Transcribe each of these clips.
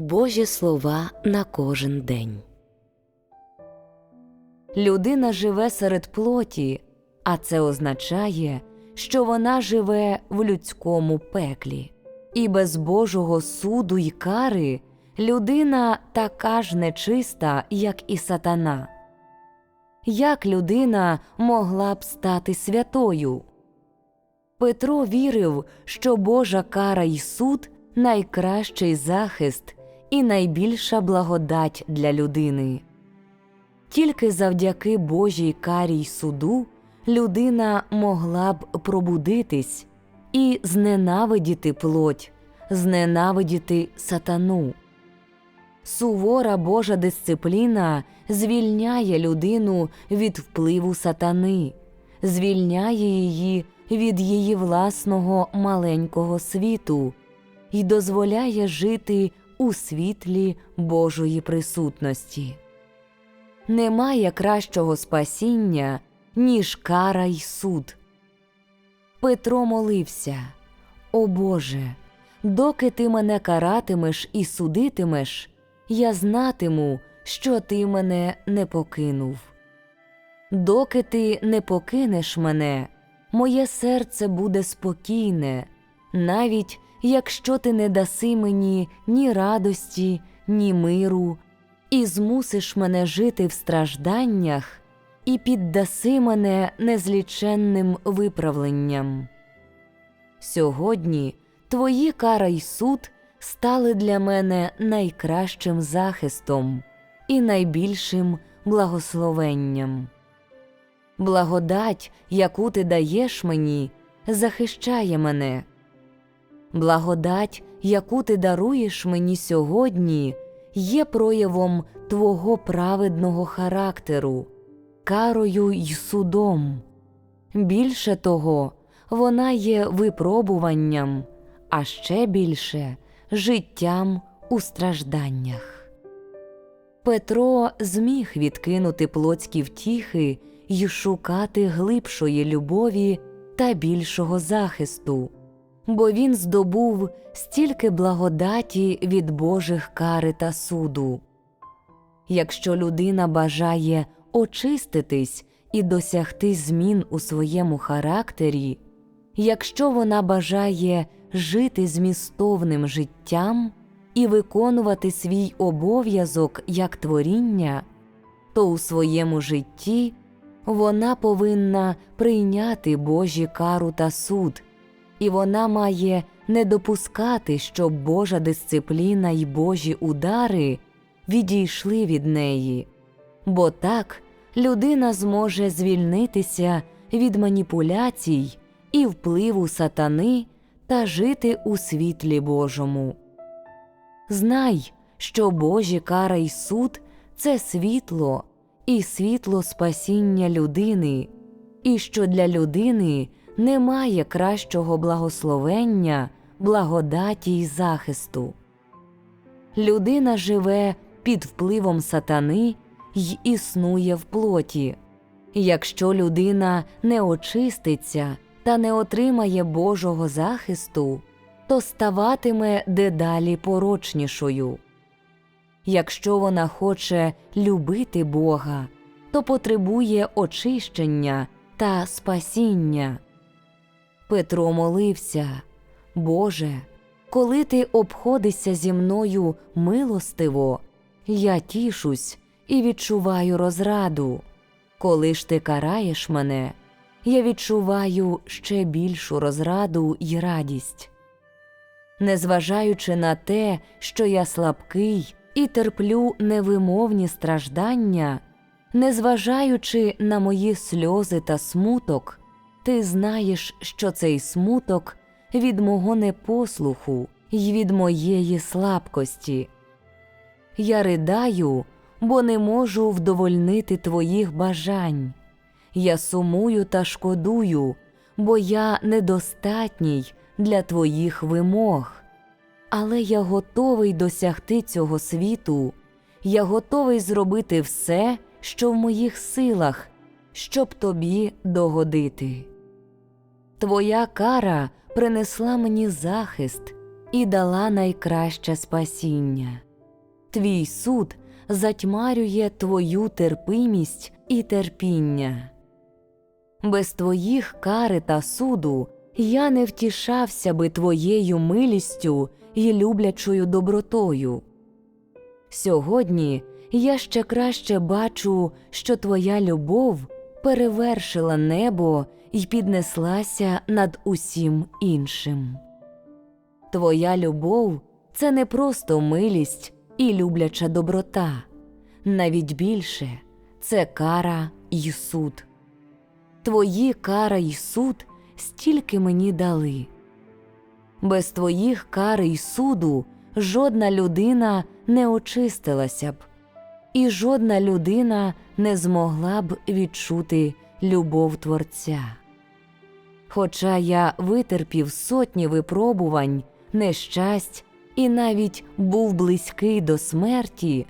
Божі слова на кожен день. Людина живе серед плоті, а це означає, що вона живе в людському пеклі, і без Божого суду й кари людина така ж нечиста, як і сатана. Як людина могла б стати святою? Петро вірив, що Божа кара й суд найкращий захист і найбільша благодать для людини. Тільки завдяки Божій карі й суду людина могла б пробудитись і зненавидіти плоть, зненавидіти сатану. Сувора Божа дисципліна звільняє людину від впливу сатани, звільняє її від її власного маленького світу і дозволяє жити у світлі Божої присутності. Немає кращого спасіння, ніж кара й суд. Петро молився О Боже, доки ти мене каратимеш і судитимеш, я знатиму, що ти мене не покинув. Доки ти не покинеш мене, моє серце буде спокійне, навіть якщо ти не даси мені ні радості, ні миру, і змусиш мене жити в стражданнях, і піддаси мене незліченним виправленням. Сьогодні твої кара й суд стали для мене найкращим захистом і найбільшим благословенням. Благодать, яку ти даєш мені, захищає мене. Благодать, яку ти даруєш мені сьогодні, є проявом твого праведного характеру, карою й судом. Більше того, вона є випробуванням, а ще більше життям у стражданнях. Петро зміг відкинути плотські втіхи й шукати глибшої любові та більшого захисту, бо він здобув стільки благодаті від Божих кари та суду. Якщо людина бажає очиститись і досягти змін у своєму характері, якщо вона бажає жити змістовним життям і виконувати свій обов'язок як творіння, то у своєму житті вона повинна прийняти Божі кару та суд, і вона має не допускати, щоб Божа дисципліна й Божі удари відійшли від неї, бо так людина зможе звільнитися від маніпуляцій і впливу сатани та жити у світлі Божому. Знай, що Божі кара й суд це світло і світло спасіння людини, і що для людини немає кращого благословення, благодаті й захисту. Людина живе під впливом сатани й існує в плоті. Якщо людина не очиститься та не отримає Божого захисту, то ставатиме дедалі порочнішою. Якщо вона хоче любити Бога, то потребує очищення та спасіння. Петро молився, Боже, коли ти обходишся зі мною милостиво, я тішусь і відчуваю розраду. Коли ж ти караєш мене, я відчуваю ще більшу розраду й радість. Незважаючи на те, що я слабкий і терплю невимовні страждання, незважаючи на мої сльози та смуток, ти знаєш, що цей смуток від мого непослуху й від моєї слабкості. Я ридаю, бо не можу вдовольнити твоїх бажань. Я сумую та шкодую, бо я недостатній для твоїх вимог. Але я готовий досягти цього світу, я готовий зробити все, що в моїх силах, щоб тобі догодити. Твоя кара принесла мені захист і дала найкраще спасіння. твій суд затьмарює твою терпимість і терпіння. Без твоїх кари та суду я не втішався би твоєю милістю і люблячою добротою. Сьогодні я ще краще бачу, що твоя любов перевершила небо і піднеслася над усім іншим. Твоя любов це не просто милість і любляча доброта, навіть більше це кара й суд. Твої кара й суд стільки мені дали. Без твоїх кари й суду жодна людина не очистилася б, і жодна людина не змогла б відчути любов Творця. Хоча я витерпів сотні випробувань, нещасть і навіть був близький до смерті,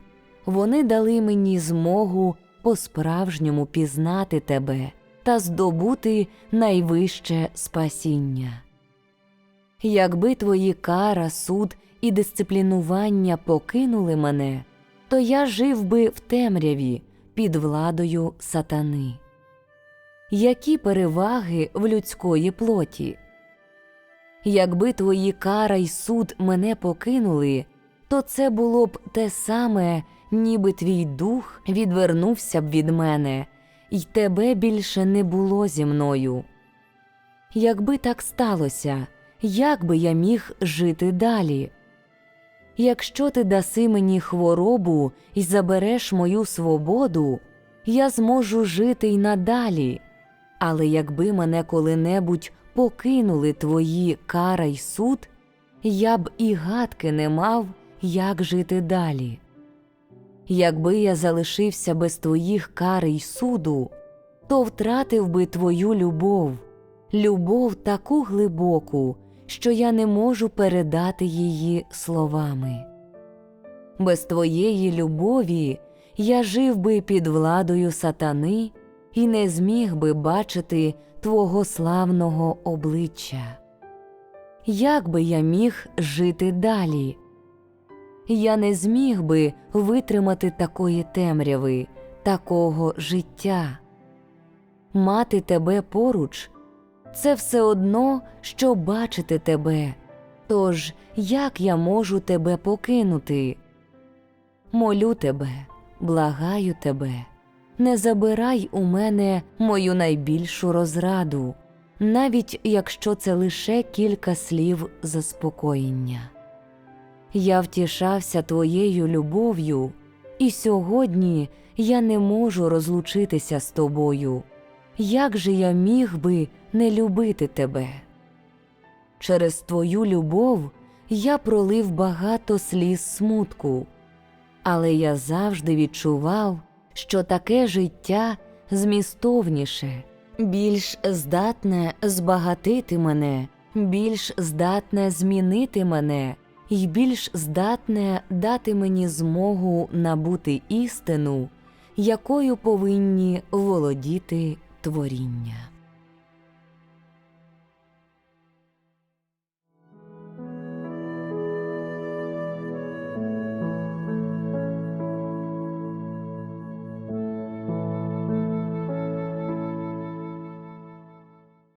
вони дали мені змогу по-справжньому пізнати тебе та здобути найвище спасіння. Якби твої кара, суд і дисциплінування покинули мене, то я жив би в темряві під владою сатани. Які переваги в людської плоті? Якби твої кара й суд мене покинули, то це було б те саме, ніби твій дух відвернувся б від мене, і тебе більше не було зі мною. Якби так сталося, як би я міг жити далі? Якщо ти даси мені хворобу і забереш мою свободу, я зможу жити й надалі. Але якби мене коли-небудь покинули твої кара й суд, я б і гадки не мав, як жити далі. Якби я залишився без твоїх кар й суду, то втратив би твою любов, любов таку глибоку, що я не можу передати її словами. Без твоєї любові я жив би під владою сатани і не зміг би бачити твого славного обличчя. Як би я міг жити далі? Я не зміг би витримати такої темряви, такого життя. Мати тебе поруч це все одно, що бачити тебе. Тож як я можу тебе покинути? Молю тебе, благаю тебе, не забирай у мене мою найбільшу розраду, навіть якщо це лише кілька слів заспокоєння. Я втішався твоєю любов'ю, і сьогодні я не можу розлучитися з тобою. Як же я міг би не любити тебе? Через твою любов я пролив багато сліз смутку, але я завжди відчував, що таке життя змістовніше, більш здатне збагатити мене, більш здатне змінити мене і більш здатне дати мені змогу набути істину, якою повинні володіти творіння.